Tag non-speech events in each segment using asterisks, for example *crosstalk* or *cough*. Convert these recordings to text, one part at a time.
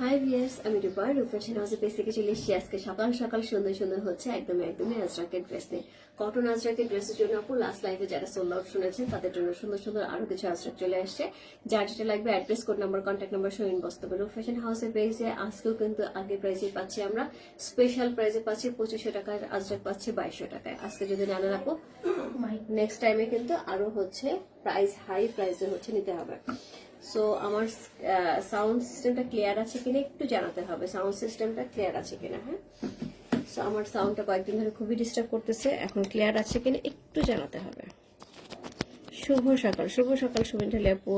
High viewers আমি রূপা রূপা সেন হাউসে page থেকে চলে এসেছি আজকে। সকাল সকাল সুন্দর সুন্দর হচ্ছে একদমই একদমই আজরাকের ড্রেস নিয়ে। কটন আজরাকের ড্রেসের জন্য আপু লাস্ট লাইফে যারা সোল্ড আউট শুনেছেন তাদের জন্য সুন্দর সুন্দর আরও কিছু আজরাক চলে আসছে। যার যেটা লাগবে address code number contact number সহ ইনবক্স করবে রূপ ফ্যাশন হাউসের পেজে আজকেও কিন্তু আগে প্রাইসে পাচ্ছি আমরা। স্পেশাল প্রাইসে পাচ্ছি পঁচিশশো টাকার আজরাক পাচ্ছি বাইশশো টাকায়। আজকে যদি না রাখো নেক্সট টাইমে কিন্তু আরও হচ্ছে প্রাইস হাই প্রাইসে হচ্ছে নিতে হবে। সো আমার সাউন্ড সিস্টেমটা ক্লিয়ার আছে কিনা একটু জানাতে হবে। সাউন্ড সিস্টেমটা ক্লিয়ার আছে কিনা হ্যাঁ? সো আমার সাউন্ডটা কয়েকদিন ধরে খুবই ডিস্টার্ব করতেছে। এখন ক্লিয়ার আছে কিনা একটু জানাতে হবে। শুভ সকাল শুভ সকাল শুভেন্দ্র আপু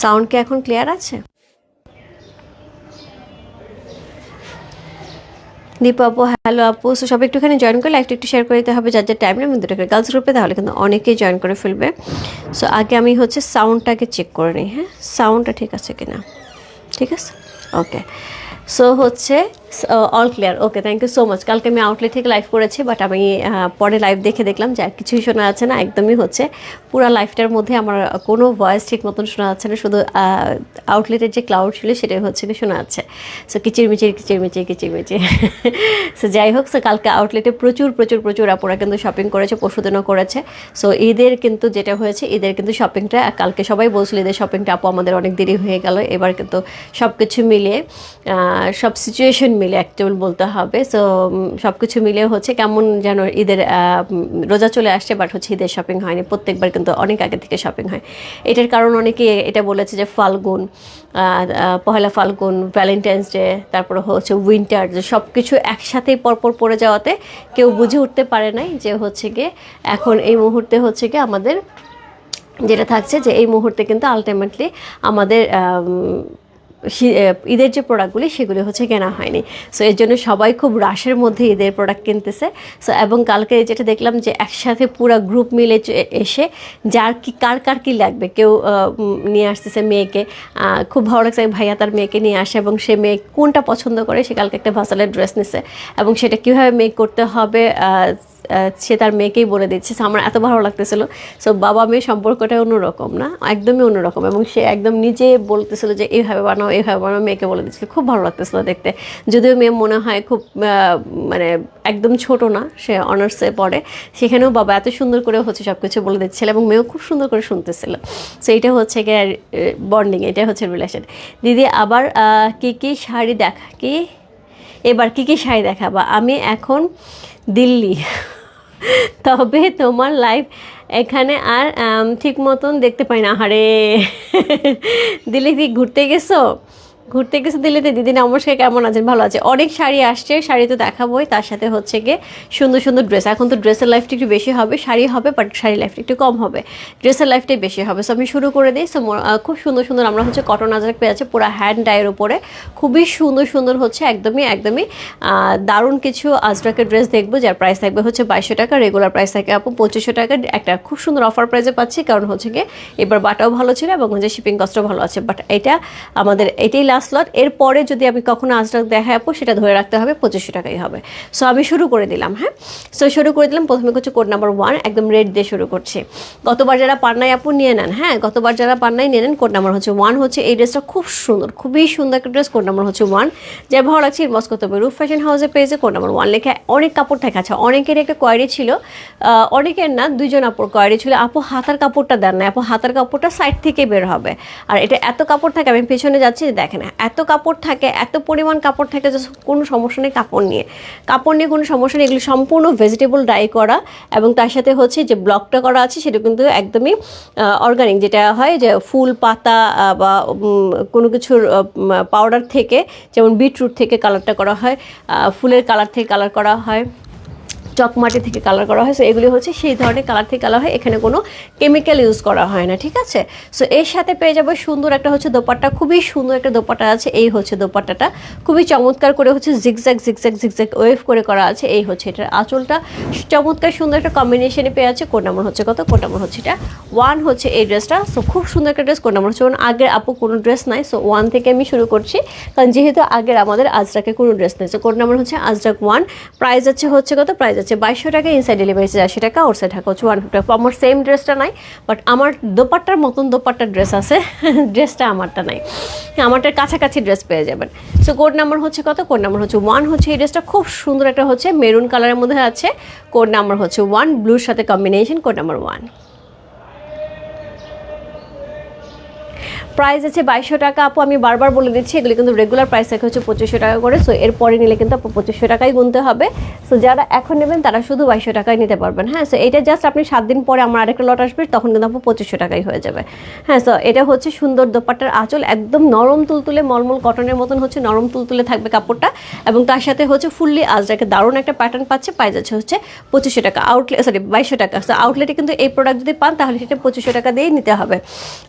সাউন্ড কি এখন ক্লিয়ার আছে? দীপা আপু হ্যালো আপু। সো সব একটুখানি জয়েন করে লাইফটা একটু শেয়ার করে দিতে হবে, যার যার টাইম মধ্যে করে গার্লস গ্রুপে তাহলে কিন্তু অনেকেই জয়েন করে ফেলবে। সো আগে আমি হচ্ছে সাউন্ডটাকে চেক করে নিই হ্যাঁ? সাউন্ডটা ঠিক আছে কিনা? ঠিক আছে? ওকে সো হচ্ছে all clear okay thank you so much কালকে আমি আউটলেট থেকে লাইভ করেছি বাট আমি পরে লাইভ দেখে দেখলাম যে কিছুই শোনা যাচ্ছে না, একদমই হচ্ছে। পুরো লাইফটার মধ্যে আমার কোনো ভয়েস ঠিক মতন শোনা যাচ্ছে না, শুধু আউটলেটের যে ক্লাউড ছিল সেটাই হচ্ছে কি শোনা যাচ্ছে। সো কিচিরমিচির কিচিরমিচির কিচিরমিচির। সো যাই হোক সো কালকে আউটলেটে প্রচুর প্রচুর প্রচুর আপুরা কিন্তু শপিং করেছে পরশুদিনও করেছে। সো ঈদের কিন্তু যেটা হয়েছে, ঈদের কিন্তু শপিংটা কালকে সবাই বলছিল ঈদের শপিংটা আপু আমাদের অনেক দেরি হয়ে গেল, এবার কিন্তু সব কিছু মিলিয়ে সব সিচুয়েশন মিলে অ্যাক্চুয়াল বলতে হবে। সো সব কিছু মিলিয়ে হচ্ছে কেমন যেন ঈদের রোজা চলে আসছে বাট হচ্ছে ঈদের শপিং হয়নি। প্রত্যেকবার কিন্তু অনেক আগে থেকে শপিং হয়। এটার কারণ অনেকে এটা বলেছে যে ফাল্গুন পহেলা ফাল্গুন ভ্যালেন্টাইন্স ডে তারপরে হচ্ছে উইন্টার যে সব কিছু একসাথেই পরপর পড়ে যাওয়াতে কেউ বুঝে উঠতে পারে নাই যে হচ্ছে গিয়ে এখন এই মুহূর্তে হচ্ছে গিয়ে আমাদের যেটা থাকছে যে এই মুহূর্তে কিন্তু আলটিমেটলি আমাদের ঈদের যে প্রোডাক্টগুলি সেগুলি হচ্ছে কেনা হয়নি। সো এর জন্য সবাই খুব রাশের মধ্যে ঈদের প্রোডাক্ট কিনতেছে। সো এবং কালকে যেটা দেখলাম যে একসাথে পুরো গ্রুপ মিলে এসে যার কি, কার কার কি লাগবে, কেউ নিয়ে আসতেছে মেয়েকে খুব ভালো লাগছে ভাইয়া তার মেয়েকে নিয়ে আসে এবং সে মেয়ে কোনটা পছন্দ করে সে কালকে একটা ভাসালের ড্রেস নিছে। এবং সেটা কীভাবে মেক করতে হবে সে তার মেয়েকেই বলে দিচ্ছে। আমার এত ভালো লাগতেছিল। সো বাবা মেয়ে সম্পর্কটা অন্যরকম না, একদমই অন্যরকম। এবং সে একদম নিজে বলতেছিল যে, এইভাবে বানাও এইভাবে বানাও। মেয়েকে বলে দিচ্ছিল খুব ভালো লাগতেছিল দেখতে। যদিও মেয়ে মনে হয় খুব মানে একদম ছোট না, সে অনার্সে পড়ে। সেখানেও বাবা এত সুন্দর করে হচ্ছে সব কিছু বলে দিচ্ছিল এবং মেয়েও খুব সুন্দর করে শুনতেছিল। সো এইটা হচ্ছে গিয়ে বন্ডিং এটা হচ্ছে রিলেশন দিদি, আবার কি কি শাড়ি দেখা, কি? এবার কি কি শাড়ি দেখাবা? আমি এখন দিল্লি। *laughs* তবে তোমার লাইফ এখানে আর ঠিক মতন দেখতে পাই না। আরে *laughs* দিল্লি কি ঘুরতে গেছো? ঘুরতে গেছে দিল্লিতে। দিদি নমস্কার, কেমন আছেন? ভালো আছে অনেক শাড়ি আসছে, শাড়ি তো দেখাবোই। তার সাথে হচ্ছে গিয়ে সুন্দর সুন্দর ড্রেস এখন তো ড্রেসের লাইফটা একটু বেশি হবে, শাড়ি হবে বাট শাড়ি লাইফটা একটু কম হবে। ড্রেসের লাইফটাই বেশি হবে। সো আমি শুরু করে দিই। সো খুব সুন্দর সুন্দর আমরা হচ্ছে কটন আজার পেয়ে আছে পুরো হ্যান্ড ডাইয়ের উপরে। খুবই সুন্দর সুন্দর হচ্ছে একদমই একদমই দারুণ কিছু আজরাকের ড্রেস দেখব, যার প্রাইস থাকবে হচ্ছে বাইশশো টাকা রেগুলার প্রাইস থাকে আপু পঁচিশশো টাকা। একটা খুব সুন্দর অফার প্রাইসে পাচ্ছি, কারণ হচ্ছে গিয়ে এবার বাটাও ভালো ছিল এবং হচ্ছে শিপিং কস্টও ভালো আছে। বাট এটা আমাদের, এটাই লাস্ট লট, এরপরে যদি আমি কখনো আজরাক দেখাই আপু, সেটা ধরে রাখতে হবে, পঁচিশশো টাকাই হবে। সো আমি শুরু করে দিলাম হ্যাঁ? সো শুরু করে দিলাম, প্রথমে হচ্ছে কোড নাম্বার ওয়ান একদম রেড দিয়ে শুরু করছি। গতবার যারা পান্নাই আপু নিয়ে নেন হ্যাঁ? গতবার যারা পান্নাই নিয়ে নেন কোড নাম্বার হচ্ছে ওয়ান হচ্ছে এই ড্রেসটা খুব সুন্দর, খুবই সুন্দর একটা ড্রেস কোড নাম্বার হচ্ছে ওয়ান যার ভালো লাগছে ইনবক্স করতে রুফ ফ্যাশন হাউসে পেজে কোড নাম্বার ওয়ান লেখা অনেক কাপড় থাকে। আছে অনেকের একটা কোয়ারি ছিল অনেকের না দুজন আপুর কোয়ারি ছিল, আপু হাতার কাপড়টা দেন না আপু হাতার কাপড়টা সাইড থেকে বের হবে। আর এটা এত কাপড় থাকে, আমি পেছনে যাচ্ছি, দেখেন এত কাপড় থাকে, এত পরিমাণ কাপড় থাকে যে কোনো সমস্যা নেই কাপড় নিয়ে। কাপড় নিয়ে কোনো সমস্যা নেই, এগুলো সম্পূর্ণ ভেজিটেবল ড্রাই করা এবং তার সাথে হচ্ছে যে ব্লকটা করা আছে, সেটা কিন্তু একদমই অর্গানিক যেটা হয় যে ফুল, পাতা বা কোনো কিছুর পাউডার থেকে, যেমন বিটরুট থেকে কালারটা করা হয় ফুলের কালার থেকে কালার করা হয়। টক মাটি থেকে কালার করা হয়। সো এগুলি হচ্ছে সেই ধরনের কালার থেকে কালার হয়। এখানে কোনো কেমিক্যাল ইউজ করা হয় না, ঠিক আছে? সো এর সাথে পেয়ে যাব সুন্দর একটা হচ্ছে দোপাট্টা। খুবই সুন্দর একটা দোপাট্টা আছে, এই হচ্ছে দোপাট্টাটা। খুবই চমৎকার করে হচ্ছে জিগজ্যাগ জিগজ্যাগ জিগজ্যাগ ওয়েভ করে করা আছে, এই হচ্ছে এটার আঁচলটা। চমৎকার সুন্দর একটা কম্বিনেশনে পেয়ে আছে। কোন নাম্বার হচ্ছে কত? কোন নাম্বার হচ্ছে এটা? ওয়ান হচ্ছে এই ড্রেসটা সো খুব সুন্দর একটা ড্রেস কোন নাম্বার হচ্ছে? ওয়ান আগের আপু কোনো ড্রেস নাই। সো ওয়ান থেকে আমি শুরু করছি। কারণ যেহেতু আগের আমাদের আজরাকে কোনো ড্রেস নেই। সো কোন নাম্বার হচ্ছে? আজরাক ওয়ান প্রাইস আছে হচ্ছে কত? প্রাইস আছে বাইশশো টাকা ইনসাইড ডেলিভারি চার্জ আশি টাকা ওর সাইড টাকা হচ্ছে ওয়ান ফিফটি আমার সেম ড্রেসটা নাই বাট আমার দোপাট্টার মতন দোপাট্টার ড্রেস আছে *laughs* ড্রেসটা আমারটা নাই। আমারটার কাছাকাছি ড্রেস পেয়ে যাবেন। সো কোড নাম্বার হচ্ছে কত? কোড নাম্বার হচ্ছে ওয়ান হচ্ছে এই ড্রেসটা খুব সুন্দর একটা হচ্ছে মেরুন কালারের মধ্যে আছে। কোড নাম্বার হচ্ছে ওয়ান ব্লুর সাথে combination code number one price আছে বাইশশো টাকা, আপু আমি বারবার বলে দিচ্ছি, এগুলি কিন্তু রেগুলার প্রাইস থাকে হচ্ছে পঁচিশশো টাকা করে। সো এরপরে নিলে কিন্তু আপু পঁচিশশো টাকাই গুনতে হবে। সো যারা এখন নেবেন, তারা শুধু বাইশশো টাকায় নিতে পারবেন। হ্যাঁ সো এটা জাস্ট আপনি সাত দিন পরে আমার আরেকটা লট আসবে, তখন কিন্তু আপু পঁচিশশো টাকাই হয়ে যাবে। হ্যাঁ সো এটা হচ্ছে সুন্দর দোপাট্টার আঁচল, একদম নরম তুলতুলে, মলমল কটনের মতন হচ্ছে নরম তুলতুলে থাকবে কাপড়টা। এবং তার সাথে হচ্ছে ফুললি আজরাকে দারুণ একটা প্যাটার্ন পাচ্ছে, পাই যাচ্ছে হচ্ছে পঁচিশশো টাকা। আউটলেট সরি বাইশশো টাকা। সো আউটলেটে কিন্তু এই প্রোডাক্ট যদি পান, তাহলে সেটা পঁচিশশো টাকা দিয়েই নিতে হবে।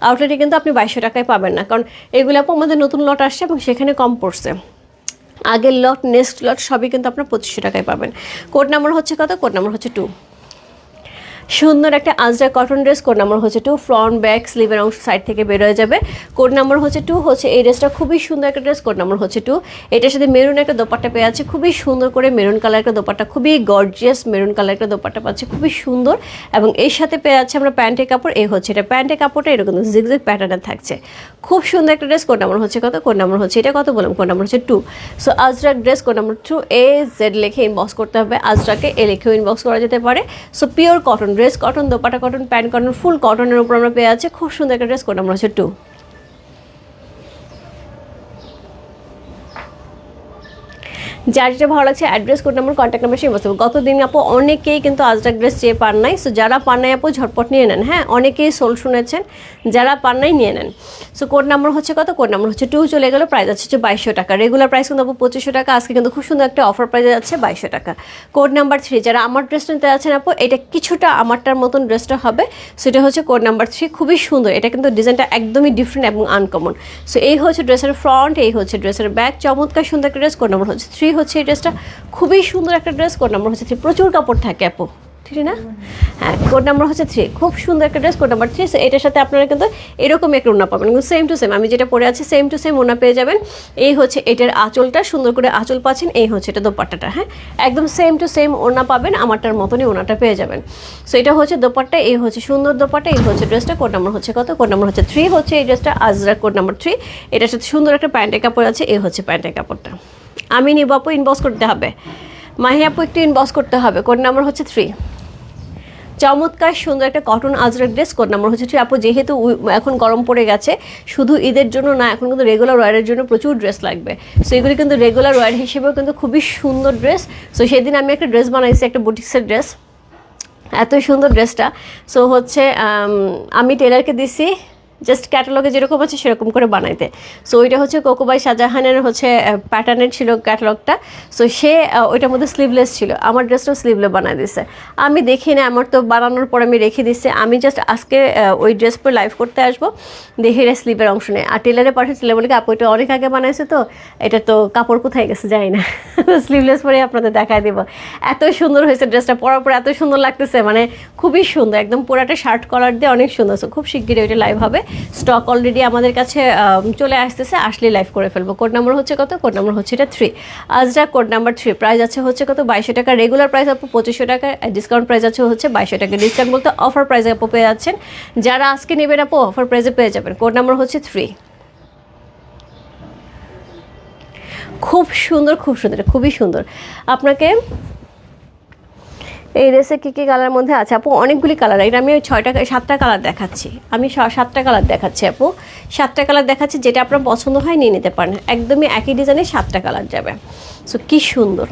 আউটলেটে কিন্তু আপনি বাইশশো টাকায় পাবেন না। কারণ এগুলো আপু আমাদের নতুন লট আসছে এবং সেখানে কম পড়ছে। আগের লট নেক্সট লট সবই কিন্তু আপনার পঁচিশশো টাকায় পাবেন। কোড নাম্বার হচ্ছে কত? কোড নাম্বার হচ্ছে টু সুন্দর একটা Ajrakh cotton dress code number হচ্ছে টু ফ্রন্ট ব্যাক স্লিভের অংশ সাইড থেকে বেরোয় যাবে। কোড নাম্বার হচ্ছে টু হচ্ছে এই ড্রেসটা খুবই সুন্দর একটা ড্রেস কোড নাম্বার হচ্ছে টু এটার সাথে মেরুন একটা দোপাট্টা পেয়ে আছে খুবই সুন্দর করে মেরুন কালার একটা দোপাট্টা, খুবই গর্জিয়াস মেরুন কালার একটা দোপাট্টা পাচ্ছে, খুবই সুন্দর। এবং এর সাথে পেয়ে আছে আমরা প্যান্টের কাপড়, এই হচ্ছে এটা প্যান্টের কাপড়টা এরকম জিগজিগ প্যাটার্নের থাকছে। খুব সুন্দর একটা ড্রেস কোড নাম্বার হচ্ছে কত? কোড নাম্বার হচ্ছে, এটা কত বললাম? কোড নাম্বার হচ্ছে two so Ajrakh dress code number two A Z লিখে ইনবক্স করতে হবে। আজরাকে এ লিখেও ইনবক্স করা যেতে পারে। So pure cotton dress cotton dupatta cotton pant cotton full কটনের উপর আমরা পেয়ে আছে খুব সুন্দর একটা ড্রেস কোড আমরা হচ্ছে টু যার যেটা ভালো লাগছে address code number contact number সেই গত দিন আপু অনেকেই কিন্তু আজরাক ড্রেস চেয়ে পান নাই। সো যারা পান নাই আপু, ঝটপট নিয়ে নেন হ্যাঁ? অনেকেই সোল শুনেছেন, যারা পান নাই নিয়ে নেন। সো কোড নাম্বার হচ্ছে কত? কোড নাম্বার হচ্ছে টু চলে গেলো প্রাইস আছে হচ্ছে বাইশশো টাকা। রেগুলার প্রাইস কিন্তু আপু পঁচিশশো টাকা, আজকে কিন্তু খুব সুন্দর একটা অফার প্রাইস যাচ্ছে বাইশশো টাকা। কোড নাম্বার থ্রি যারা আমার ড্রেসটা নিতে আছেন আপু, এটা কিছুটা আমারটার মতন ড্রেসটা হবে। সেটা হচ্ছে কোড নাম্বার থ্রি খুবই সুন্দর। এটা কিন্তু ডিজাইনটা একদমই ডিফারেন্ট এবং আনকমন সো এই হচ্ছে ড্রেসের ফ্রন্ট এই হচ্ছে ড্রেসের ব্যাক চমৎকার সুন্দর একটা ড্রেস কোড নাম্বার হচ্ছে থ্রি হচ্ছে এই ড্রেসটা। খুবই সুন্দর একটা ড্রেস, কোড নাম্বার হচ্ছে থ্রি প্রচুর কাপড় থাকে আপু। ঠিক না? হ্যাঁ কোড নাম্বার হচ্ছে থ্রি খুব সুন্দর একটা ড্রেস, কোড নাম্বার থ্রি এটার সাথে আপনারা কিন্তু এরকমই একটা ওনা পাবেন। কিন্তু সেম টু সেম আমি যেটা পরে আছি সেম টু সেম ওনা পেয়ে যাবেন। এই হচ্ছে এটার আঁচলটা, সুন্দর করে আঁচল পাচ্ছেন, এই হচ্ছে এটা দোপাট্টাটা হ্যাঁ? একদম সেম টু সেম ওনা পাবেন, আমারটার মতনই ওনাটা পেয়ে যাবেন। সো এটা হচ্ছে দোপাট্টা, এই হচ্ছে সুন্দর দোপাট্টা, এই হচ্ছে ড্রেসটা, কোড নাম্বার হচ্ছে কত? কোড নাম্বার হচ্ছে থ্রি হচ্ছে এই ড্রেসটা, আজরা কোড নাম্বার থ্রি এটার সাথে সুন্দর একটা প্যান্টের কাপড় আছে, এই হচ্ছে প্যান্টের কাপড়টা। আমি নিব আপু ইনবক্স করতে হবে। মাহি আপু, একটু ইনবক্স করতে হবে। কোড নাম্বার হচ্ছে থ্রি চমৎকার, সুন্দর একটা কটন আজরের ড্রেস কোড নাম্বার হচ্ছে আপু, যেহেতু এখন গরম পড়ে গেছে, শুধু ঈদের জন্য না, এখন কিন্তু রেগুলার ওয়ারের জন্য প্রচুর ড্রেস লাগবে। সো এগুলি কিন্তু রেগুলার ওয়ার হিসেবেও কিন্তু খুবই সুন্দর ড্রেস সো সেদিন আমি একটা ড্রেস বানাইছি, একটা বুটিক্সের ড্রেস এত সুন্দর ড্রেসটা সো হচ্ছে, আমি টেলারকে দিছি জাস্ট ক্যাটালগে যেরকম আছে সেরকম করে বানাইতে। সো ওইটা হচ্ছে কোকোবাই শাহজাহানের হচ্ছে প্যাটার্নের ছিল ক্যাটালগটা সো সে ওইটার মধ্যে স্লিভলেস ছিল। আমার ড্রেসটাও স্লিভলেস বানাই দিছে। আমি দেখি না, আমার তো বানানোর পর আমি রেখে দিচ্ছি আমি জাস্ট আজকে ওই ড্রেস পরে লাইভ করতে আসব। দেখি এটা স্লিভের অংশ নেই। আর টেলারে পাঠিয়ে টেলার বলে আপু, এটা অনেক আগে বানাইছে তো? এটা তো কাপড় কোথায় গেছে? যাই না। *laughs* স্লিভলেস পরে আপনাদের দেখায় দিব। এত সুন্দর হয়েছে ড্রেসটা পরার পর এত সুন্দর লাগতেছে। মানে খুবই সুন্দর। একদম পুরাটা শার্ট কলার দিয়ে অনেক সুন্দর। খুব শিগগিরই ওইটা লাইভ হবে। স্টক অলরেডি আমাদের কাছে চলে আসতেছে, আসলে লাইভ করে ফেলব। কোড নাম্বার হচ্ছে কত? কোড নাম্বার হচ্ছে এটা থ্রি আজরা কোড নাম্বার থ্রি প্রাইস আছে হচ্ছে কত? বাইশশো টাকা। রেগুলার প্রাইস আপু পঁচিশশো টাকা। ডিসকাউন্ট প্রাইস আছে হচ্ছে বাইশশো টাকা। ডিসকাউন্ট বলতে অফার প্রাইসে আপু পেয়ে যাচ্ছেন। যারা আজকে নেবেন আপু অফার প্রাইসে পেয়ে যাবেন। কোড নাম্বার হচ্ছে থ্রি খুব সুন্দর খুব সুন্দর, খুবই সুন্দর। আপনাকে এই ড্রেসে কী কী কালার মধ্যে আছে? আপু, অনেকগুলি কালার এটা আমি ওই ছয়টা, সাতটা কালার দেখাচ্ছি। আমি সাতটা কালার দেখাচ্ছি, আপু। সাতটা কালার দেখাচ্ছি, যেটা আপনার পছন্দ হয় নিয়ে নিতে পারেন। একদমই একই ডিজাইনে সাতটা কালার যাবে। সো কী সুন্দর।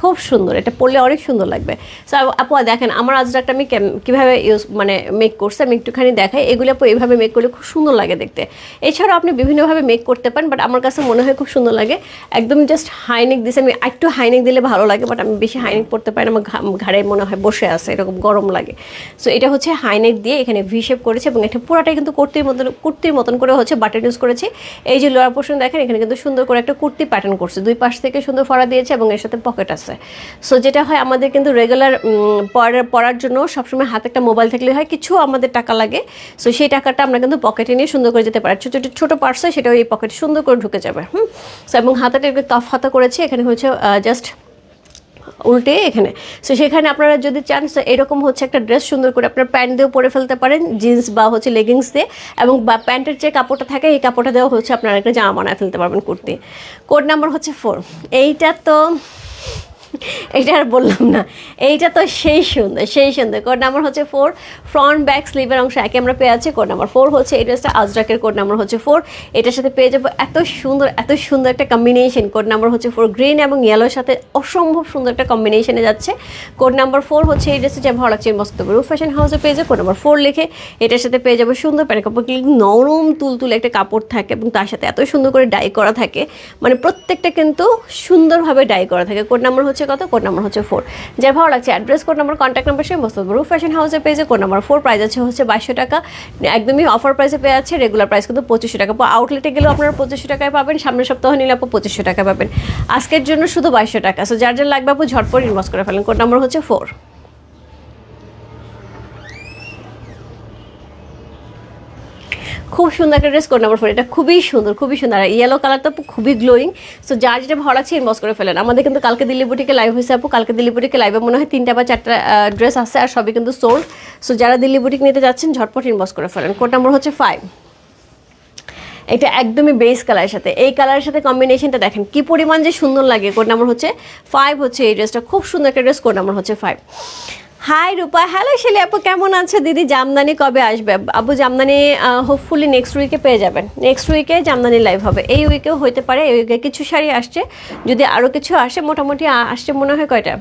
খুব সুন্দর এটা পরলে অনেক সুন্দর লাগবে। সো আপু দেখেন আমার আজরাকটা আমি কীভাবে ইউজ মানে মেক করছি আমি একটুখানি দেখাই। এগুলো আপু এইভাবে মেক করলে খুব সুন্দর লাগে দেখতে। এছাড়াও আপনি বিভিন্নভাবে মেক করতে পারেন বাট আমার কাছে মনে হয় খুব সুন্দর লাগে। একদম জাস্ট হাইনেক দিছে আমি একটু হাইনেক দিলে ভালো লাগে বাট আমি বেশি হাইনেক পড়তে পারি না আমার ঘা- ঘাড়ে মনে হয় বসে আছে এরকম গরম লাগে। সো এটা হচ্ছে হাইনেক দিয়ে এখানে ভি শেপ করেছে এবং এটা পুরাটাই কিন্তু কুর্তির মতন কুর্তির মতন করে হচ্ছে বাটন ইউজ করেছে। এই যে লোয়ার পোর্শন দেখেন এখানে কিন্তু সুন্দর করে একটা কুর্তি প্যাটার্ন করছে। দুই পাশ থেকে সুন্দর ফড়া দিয়েছে এবং এর সাথে পকেট আছে। সো যেটা হয়, আমাদের কিন্তু রেগুলার পড়ার জন্য সবসময় হাতে একটা মোবাইল থাকলে হয়, কিছু আমাদের টাকা লাগে। সো সেই টাকাটা আমরা কিন্তু পকেটে নিয়ে সুন্দর করে যেতে পারি। ছোটো ছোটো পার্স হয়, সেটা ওই পকেটে সুন্দর করে ঢুকে যাবে, হুম? সো এবং হাতাটা একটু তফ হাতা করেছি, এখানে হচ্ছে জাস্ট উল্টে এখানে। সো সেখানে আপনারা যদি চান এরকম হচ্ছে একটা ড্রেস সুন্দর করে আপনার প্যান্ট দিয়েও পরে ফেলতে পারেন জিন্স বা হচ্ছে লেগিংস দিয়ে, এবং বা প্যান্টের যে কাপড়টা থাকে, এই কাপড়টা দেওয়া হচ্ছে আপনারা একটা জামা বানায় ফেলতে পারবেন কুর্তি। কোড নাম্বার হচ্ছে ফোর এইটা তো এটা আর বললাম না। এইটা তো সেই সুন্দর সেই সুন্দর। কোড নাম্বার হচ্ছে ফোর ফ্রন্ট ব্যাক স্লিভের অংশ একে আমরা পেয়ে আছি কোড নাম্বার ফোর হচ্ছে এই ড্রেসটা আজরাকের কোড নাম্বার হচ্ছে ফোর এটার সাথে পেয়ে যাব এত সুন্দর এত সুন্দর একটা কম্বিনেশন কোড নাম্বার হচ্ছে ফোর গ্রিন এবং ইয়েলোর সাথে অসম্ভব সুন্দর একটা কম্বিনেশনে যাচ্ছে। কোড নাম্বার ফোর হচ্ছে এই ড্রেসটা যে ভালো লাগছে মস্ত রুফ ফ্যাশন হাউসে পেয়ে যাবে। কোড নাম্বার ফোর লিখে এটার সাথে পেয়ে যাব সুন্দর প্যান্ট কাপড় নরম তুলতুলে একটা কাপড় থাকে এবং তার সাথে এত সুন্দর করে ডাই করা থাকে। মানে প্রত্যেকটা কিন্তু সুন্দরভাবে ডাই করা থাকে। কোড নাম্বার হচ্ছে কত কোড নাম্বার হচ্ছে ফোর যার ভালো লাগছে address code number contact number সেই মস্ত রুফ ফ্যাশন হাউসের পেয়েছে কোড নাম্বার ফোর প্রাইস আছে হচ্ছে বাইশশো টাকা। একদমই অফার প্রাইসে পেয়ে যাচ্ছে রেগুলার প্রাইস কিন্তু পঁচিশশো টাকা। আউটলেটে গেলেও আপনারা পঁচিশশো টাকায় পাবেন, সামনের সপ্তাহ নিলে আপু পঁচিশশো টাকা পাবেন। আজকের জন্য শুধু বাইশশো টাকা। সো যার যার লাগবে আপু ঝটপট ইনভেস্ট করে ফেলেন। কোড নাম্বার হচ্ছে ফোর খুব সুন্দর একটা ড্রেস কোড নাম্বার ফোর এটা খুবই সুন্দর খুবই সুন্দর। আর ইয়েলো কালারটা খুবই গ্লোয়িং সো যার যেটা ভালো লাগছে ইনবক্স করে ফেলেন। আমাদের কিন্তু কালকে দিল্লি বুটিকে লাইভ হয়েছে আপু। কালকে দিল্লি বুটিকে লাইভে মনে হয় তিনটা বা চারটা ড্রেস আছে আর সবই কিন্তু সোল্ড সো যারা দিল্লি বুটিক নিতে যাচ্ছেন, ঝটপট ইনবক্স করে ফেলেন। কোড নাম্বার হচ্ছে ফাইভ এটা একদমই বেস কালারের সাথে। এই কালারের সাথে কম্বিনেশনটা দেখেন, কি পরিমাণ যে সুন্দর লাগে। কোড নাম্বার হচ্ছে ফাইভ হচ্ছে এই ড্রেসটা খুব সুন্দর একটা ড্রেস কোড নাম্বার হচ্ছে five hi Rupa hello Shelly আপু, কেমন আছে? দিদি, জামদানি কবে আসবে? আপু, জামদানি হোপফুলি নেক্সট উইকে পেয়ে যাবেন। নেক্সট উইকে জামদানি লাইভ হবে। এই উইকেও হইতে পারে, এই উইকে কিছু শাড়ি আসছে। যদি আরও কিছু আসে, মোটামুটি আসছে মনে হয় কয়টা?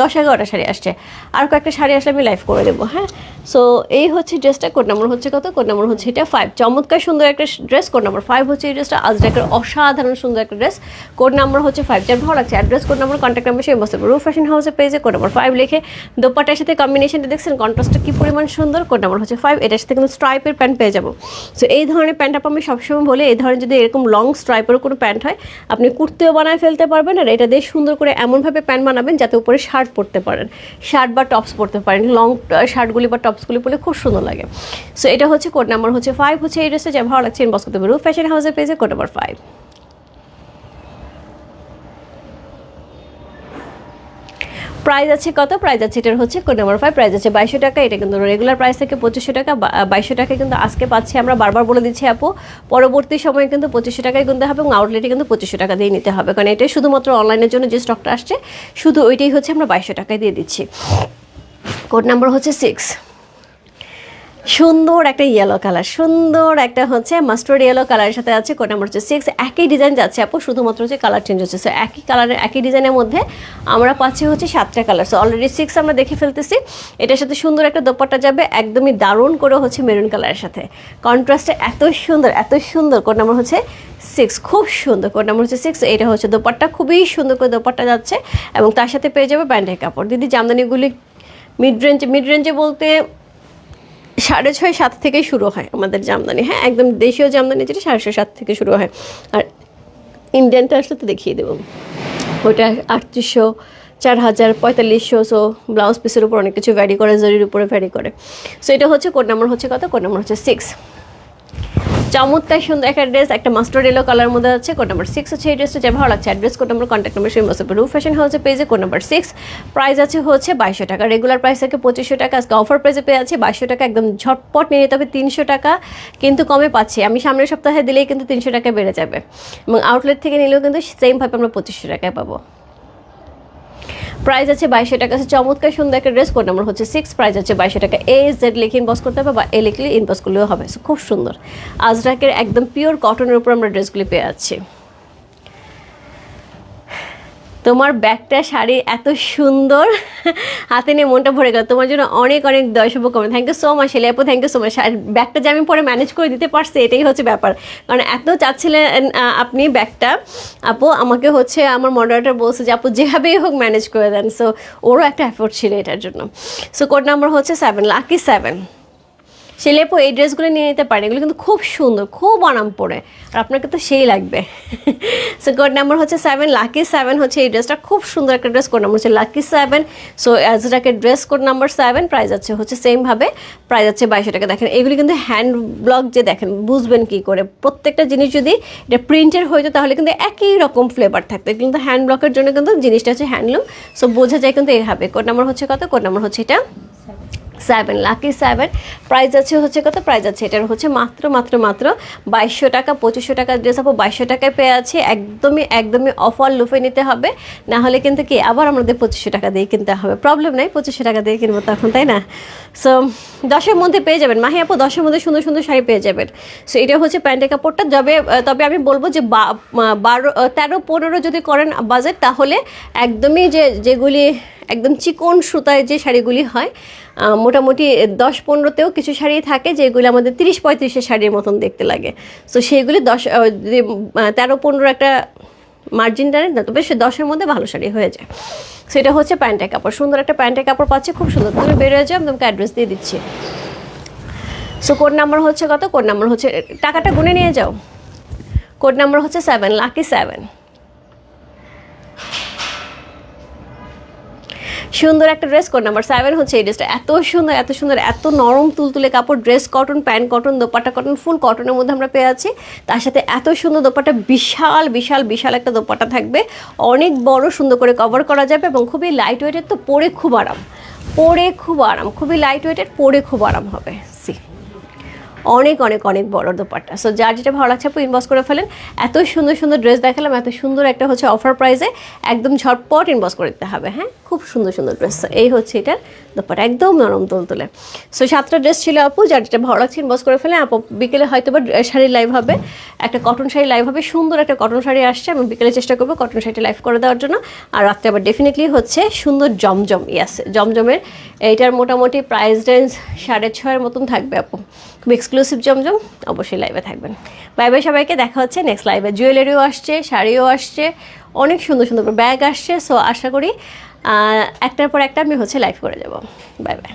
দশ এগারোটা শাড়ি আসছে। আর কয়েকটা শাড়ি আসলে আমি লাইভ করে দেবো হ্যাঁ? সো এই হচ্ছে ড্রেসটা কোড নাম্বার হচ্ছে কত? কোড নাম্বার হচ্ছে এটা ফাইভ চমৎকার সুন্দর একটা ড্রেস কোড নাম্বার ফাইভ হচ্ছে এই ড্রেসটা আজরাকের অসাধারণ সুন্দর একটা ড্রেস কোড নাম্বার হচ্ছে ফাইভ যার ভালো লাগছে address code number contact number সেই বসতে রু ফ্যাশন হাউসে পেজে কোড নাম্বার ফাইভ লিখে দোপাটার সাথে কম্বিনেশনটা দেখছেন? কন্ট্রাস্টটা কী পরিমাণ সুন্দর? কোড নাম্বার হচ্ছে ফাইভ এটার সাথে কিন্তু স্ট্রাইপের প্যান্ট পেয়ে যাব। সো এই ধরনের প্যান্ট আপু আমি সবসময় বলে, এই ধরনের যদি এরকম লং স্ট্রাইপের কোনো প্যান্ট হয়, আপনি কুর্তিও বানায় ফেলতে পারবেন আর এটা দিয়ে সুন্দর করে এমনভাবে প্যান্ট বানাবেন যাতে উপরে শার্ট পরতে পারেন, শার্ট বা টপস পরতে পারেন, লং শার্টগুলি বা টপসগুলি পরলে খুব সুন্দর লাগে। সো এটা হচ্ছে কোড নাম্বার হচ্ছে ফাইভ হচ্ছে এই ড্রেসটা যা ভালো লাগছে ইনবক্স করতে ফ্যাশন হাউসের পেজে কোড নাম্বার ফাইভ প্রাইস আছে কত? প্রাইস আছে, এটার হচ্ছে কোড নাম্বার ফাইভ প্রাইস আছে বাইশশো টাকা, এটা কিন্তু রেগুলার প্রাইস থেকে পঁচিশশো টাকা। বাইশশো টাকা কিন্তু আজকে পাচ্ছি আমরা বারবার বলে দিচ্ছি আপু, পরবর্তী সময়ে কিন্তু পঁচিশশো টাকায় কিনতে হবে এবং আউটলেটে কিন্তু পঁচিশশো টাকা দিয়ে নিতে হবে। কারণ এটাই শুধুমাত্র অনলাইনের জন্য যে স্টকটা আসছে, শুধু ওইটাই হচ্ছে আমরা বাইশশো টাকায় দিয়ে দিচ্ছি। কোড নাম্বার হচ্ছে সিক্স সুন্দর একটা ইয়েলো কালার সুন্দর একটা হচ্ছে মাস্টার্ড ইয়েলো কালারের সাথে আছে কোড নাম্বার হচ্ছে সিক্স একই ডিজাইন যাচ্ছে আপু, শুধুমাত্র হচ্ছে কালার চেঞ্জ হচ্ছে। সো একই কালারের একই ডিজাইনের মধ্যে আমরা পাচ্ছি হচ্ছে সাতটা কালার সো অলরেডি সিক্স আমরা দেখে ফেলতেছি। এটার সাথে সুন্দর একটা দোপাট্টা যাবে, একদমই দারুণ করে হচ্ছে মেরুন কালারের সাথে। কন্ট্রাস্টে এত সুন্দর এত সুন্দর কোড নাম্বার হচ্ছে সিক্স খুব সুন্দর কোড নাম্বার হচ্ছে সিক্স এটা হচ্ছে দোপাট্টা, খুবই সুন্দর করে দোপাট্টা যাচ্ছে এবং তার সাথে পেয়ে যাবে ব্যান্ডের কাপড়। দিদি, জামদানিগুলি মিড রেঞ্জে মিড রেঞ্জে বলতে সাড়ে ছয়, সাত থেকে শুরু হয় আমাদের জামদানি। হ্যাঁ একদম দেশীয় জামদানি যেটা সাড়ে ছয়, সাত থেকে শুরু হয়। আর ইন্ডিয়ানটা আসলে তো দেখিয়ে দেবো। ওইটা আটত্রিশশো, চার হাজার, পঁয়তাল্লিশশো সো ব্লাউজ পিসের উপর অনেক কিছু ভ্যারি করে, জরির উপরে ভ্যারি করে। সো এটা হচ্ছে কোড নাম্বার হচ্ছে কত? কোড নাম্বার হচ্ছে সিক্স চমৎকার সুন্দর একটা ড্রেস একটা মাস্টার এলো কালার মধ্যে আছে কোড নাম্বার সিক্স হচ্ছে এই ড্রেসটা যে ভালো লাগছে। Address code number contact number সেই মতো রু ফ্যাশন হাউসে পেজে কোড নাম্বার সিক্স প্রাইস আছে হচ্ছে বাইশশো টাকা। রেগুলার প্রাইস থাকে পঁচিশশো টাকা। আজকে অফার প্রাইসে পেয়ে আছে বাইশশো টাকা, একদম ঝটপট নিয়ে নিতে হবে তিনশো টাকা, কিন্তু কমে পাচ্ছি। আমি সামনের সপ্তাহে দিলেই কিন্তু তিনশো টাকা বেড়ে যাবে। এবং আউটলেট থেকে নিলেও কিন্তু সেমভাবে আমরা পঁচিশশো টাকায় পাবো। প্রাইস আছে বাইশশো টাকা। আছে চমৎকার সুন্দর একটা ড্রেস কোড নাম্বার হচ্ছে সিক্স প্রাইস আছে বাইশশো টাকা। এ জেড লিখে ইনবক্স করতে হবে বা এ লিখলে ইনবস করলেও হবে। খুব সুন্দর। আজরাকের একদম পিওর কটনের উপর আমরা ড্রেসগুলি পেয়ে যাচ্ছি। তোমার ব্যাগটা, শাড়ি এত সুন্দর। হাতে নিয়ে মনটা ভরে গেল। তোমার জন্য অনেক অনেক দর্শক কমে থ্যাংক ইউ সো মাচ আপু থ্যাংক ইউ সো মাচ ব্যাগটা যে আমি পরে ম্যানেজ করে দিতে পারছি, এটাই হচ্ছে ব্যাপার। কারণ এত চাচ্ছিলেন আপনি ব্যাগটা। আপু, আমাকে হচ্ছে আমার মডারেটার বলছে যে, আপু, যেভাবেই হোক ম্যানেজ করে দেন। সো ওরও একটা এফোর্ট ছিল এটার জন্য। সো কোড নাম্বার হচ্ছে সেভেন লাকি সেভেন সেই লেপো এই ড্রেসগুলো নিয়ে নিতে পারেন এগুলো কিন্তু খুব সুন্দর, খুব আরাম পড়ে আর আপনাকে তো সেই লাগবে। সো কোড নাম্বার হচ্ছে সেভেন লাকি সেভেন হচ্ছে এই ড্রেসটা। খুব সুন্দর একটা ড্রেস কোড নাম্বার হচ্ছে লাকি সেভেন সো অ্যাজ এটাকে dress code number seven price আছে হচ্ছে সেমভাবে প্রাইস আছে বাইশশো টাকা। দেখেন, এগুলি কিন্তু হ্যান্ড ব্লক যে দেখেন, বুঝবেন কি করে? প্রত্যেকটা জিনিস যদি এটা প্রিন্টের হইতো তাহলে কিন্তু একই রকম ফ্লেভার থাকতো। কিন্তু হ্যান্ড ব্লকের জন্য কিন্তু জিনিসটা হচ্ছে হ্যান্ডলুম সো বোঝা যায় কিন্তু এইভাবে কোড নাম্বার হচ্ছে কত? কোড নাম্বার হচ্ছে এটা? সেভেন লাকি সেভেন প্রাইস আছে হচ্ছে কত? প্রাইস আছে, এটার হচ্ছে মাত্র মাত্র মাত্র বাইশশো টাকা, পঁচিশশো টাকা ড্রেস আপু, বাইশশো টাকায় পেয়ে আছে। একদমই একদমই অফার লুফে নিতে হবে। না হলে কিন্তু কি, আবার আমাদের পঁচিশশো টাকা দিয়ে কিনতে হবে। প্রবলেম নাই, পঁচিশশো টাকা দিয়ে কিনবো তখন, তাই না? সো দশের মধ্যে পেয়ে যাবেন। মাহি আপু, দশের মধ্যে সুন্দর সুন্দর শাড়ি পেয়ে যাবেন। সো এটা হচ্ছে প্যান্টের কাপড়টা। তবে তবে আমি বলব যে বারো তেরো, পনেরো যদি করেন বাজেট তাহলে একদমই যে, যেগুলি একদম চিকন সুতায় যে শাড়িগুলি হয় মোটামুটি দশ পনেরোতেও কিছু শাড়ি থাকে যেগুলি আমাদের তিরিশ পঁয়ত্রিশের শাড়ির মতন দেখতে লাগে। সো সেইগুলি দশ তেরো পনেরো একটা মার্জিন টানে, না, তবে সে দশের মধ্যে ভালো শাড়ি হয়ে যায়। সেটা হচ্ছে প্যান্টের কাপড়। সুন্দর একটা প্যান্টের কাপড় পাচ্ছে, খুব সুন্দর। তুমি বেরোয় যাও, আমি তোমাকে অ্যাড্রেস দিয়ে দিচ্ছি। সো কোড নাম্বার হচ্ছে কত? কোড নাম্বার হচ্ছে, টাকাটা গুনে নিয়ে যাও। কোড নাম্বার হচ্ছে সেভেন লাকি সেভেন সুন্দর একটা ড্রেস কোড নাম্বার সেভেন হচ্ছে এই ড্রেসটা এত সুন্দর এত সুন্দর, এত নরম তুলতুলে কাপড় dress cotton pant cotton dupatta cotton full কটনের মধ্যে আমরা পেয়ে আছি তার সাথে এত সুন্দর দোপাট্টা, বিশাল বিশাল বিশাল একটা দোপাট্টা থাকবে। অনেক বড় সুন্দর করে কভার করা যাবে এবং খুবই লাইট ওয়েটের তো পরে খুব আরাম। পরে খুব আরাম, খুবই লাইট ওয়েটের পরে খুব আরাম হবে। সি অনেক অনেক অনেক বড় দোপাট্টা। সো যার যেটা ভালো লাগছে আপনি ইনবক্স করে ফেলেন। এত সুন্দর সুন্দর ড্রেস দেখালাম, এত সুন্দর একটা হচ্ছে অফার প্রাইসে একদম ঝটপট ইনবক্স করে দিতে হবে হ্যাঁ? খুব সুন্দর সুন্দর ড্রেস এই হচ্ছে এটার দোপাট্টা, একদম নরম তোল তোলে। সো সাতটা ড্রেস ছিল, আপু, যার যেটা ভালো লাগছে ইনবক্স করে ফেলেন। আপু, বিকেলে হয়তো বা শাড়ির লাইভ হবে। একটা কটন শাড়ি লাইভ হবে, সুন্দর একটা কটন শাড়ি আসছে। আমি বিকেলে চেষ্টা করব কটন শাড়িটা লাইভ করে দেওয়ার জন্য। আর রাত্রে আবার ডেফিনেটলি হচ্ছে সুন্দর জমজম ইয়াস জমজমের। এইটার মোটামুটি প্রাইস রেঞ্জ সাড়ে ছয়ের মতন থাকবে আপু। খুব এক্সক্লুসিভ জমজম, অবশ্যই লাইভে থাকবেন। বাই বাই সবাইকে, দেখা হচ্ছে নেক্সট লাইভে জুয়েলারিও আসছে, শাড়িও আসছে, অনেক সুন্দর সুন্দর ব্যাগ আসছে। সো আশা করি একটার পর একটা আমি হচ্ছে লাইভ করে যাব। Bye bye